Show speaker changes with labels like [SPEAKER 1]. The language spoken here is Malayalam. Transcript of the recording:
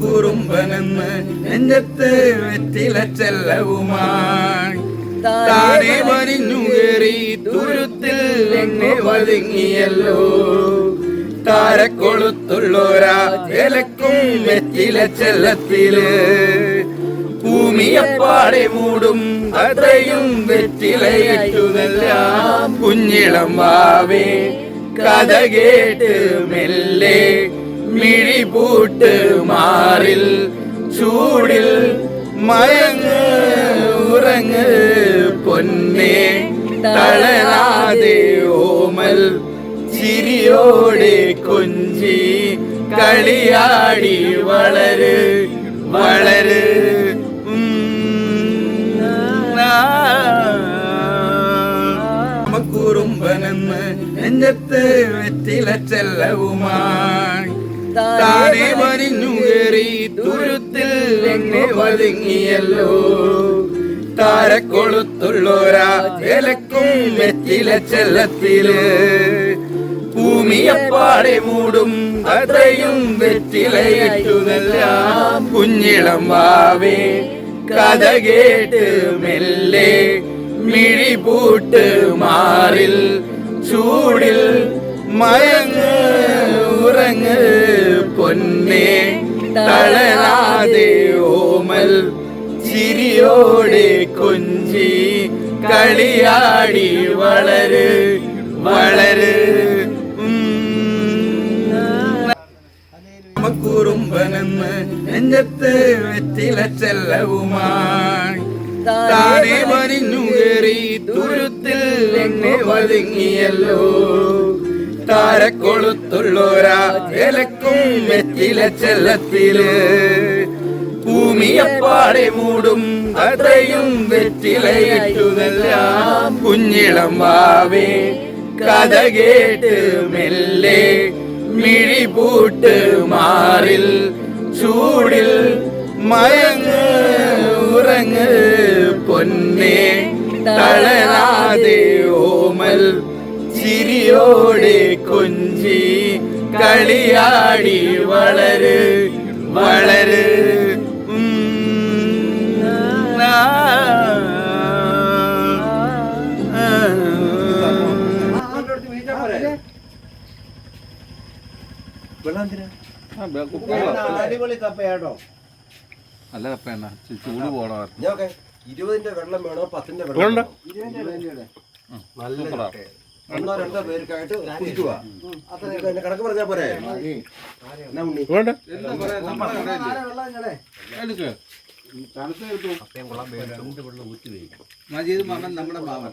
[SPEAKER 1] കുറുമ്പനെന്ന് നെഞ്ചത്ത് വെറ്റില ചെല്ലവുമായി. താനെ വരിഞ്ഞു കയറി തുരുത്തിൽ എന്നെ വതുങ്ങിയല്ലോ താരക്കൊളുത്തുള്ളോരാ ഇലക്കും വെറ്റില ചെല്ലത്തിൽ. ഭൂമിയപ്പാടെ മൂടും കഥയും വെറ്റിലയറ്റുതല്ല കുഞ്ഞിളം വാവേ. കഥ കേട്ട് മെല്ലെ മിഴി പൂട്ട് മാറിൽ ചൂടിൽ മയങ്ങ് ഉറങ്ങ് പൊന്നെ തളരാതെ ഓമൽ ചിരിയോടെ കൊഞ്ചി കളിയാടി വളര് വളര്. കുറുമ്പനെന്ന് നെഞ്ചത്ത് വെറ്റില ചെല്ലവുമായി താനെ വരിഞ്ഞു കയറി തുരുത്തിൽ എന്നെ വതുങ്ങിയല്ലോ താരക്കൊളുത്തുള്ളോരാ ഇലക്കും വെറ്റില ചെല്ലത്തിൽ. ഭൂമിയപ്പാടെ മൂടും അത്രയും വെറ്റിലയിട്ടുതെല്ലാം കുഞ്ഞിളം വാവേ. കഥ കേട്ട് മെല്ലെ മിഴി പൂട്ട് മാറിൽ ചൂടിൽ മയങ്ങ് ഉറങ്ങ്. തളരാതെ ഓമൽ ചിരിയോടെ കൊഞ്ചി കളിയാടി വളര് വളര്. കുറുമ്പനെന്ന് നെഞ്ചത്ത് വെറ്റില ചെല്ലവുമായി താനെ മരിഞ്ഞു കയറി തുരുത്തിൽ എന്നെ വതുങ്ങിയല്ലോ താരക്കൊളുത്തുള്ളോരാ ഇലക്കും വെറ്റിലെ ചെല്ലത്തിൽ. ഭൂമിയപ്പാടെ മൂടും അത്രയും വെറ്റിലയിട്ടുതെല്ലാം കുഞ്ഞിളം വാവേ. കഥ കേട്ട് മെല്ലെ മിഴി പൂട്ട് മാറിൽ ചൂടിൽ മയങ്ങ് ഉറങ്ങ് പൊന്നെ. തളരാതെ ഓമൽ ചിരിയോടെ കൊഞ്ചി കളിയാടി വളര് വളര്. നല്ല കപ്പയാണ് ചൂട് പോകണം
[SPEAKER 2] ഇരുപതിന്റെ വെള്ളം വേണോ? പത്തിന്റെ വെള്ളം വേണോ? നല്ല. ഒന്നോ രണ്ടോ പേർക്കായിട്ട് കുടിക്കുക. എന്റെ കണക്ക് പറഞ്ഞാ പോരെ? എന്നാ ഉണ്ണി?
[SPEAKER 1] മജീദ് മകൻ നമ്മുടെ മാമൻ.